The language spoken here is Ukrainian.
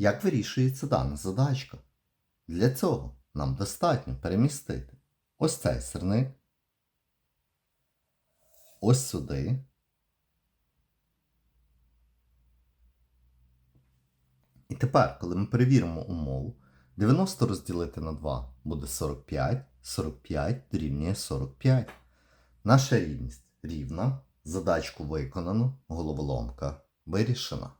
Як вирішується дана задачка? Для цього нам достатньо перемістити ось цей сирник, ось сюди. І тепер, коли ми перевіримо умову, 90 розділити на 2 буде 45, 45 дорівнює 45. Наша рівність рівна, задачку виконано, головоломка вирішена.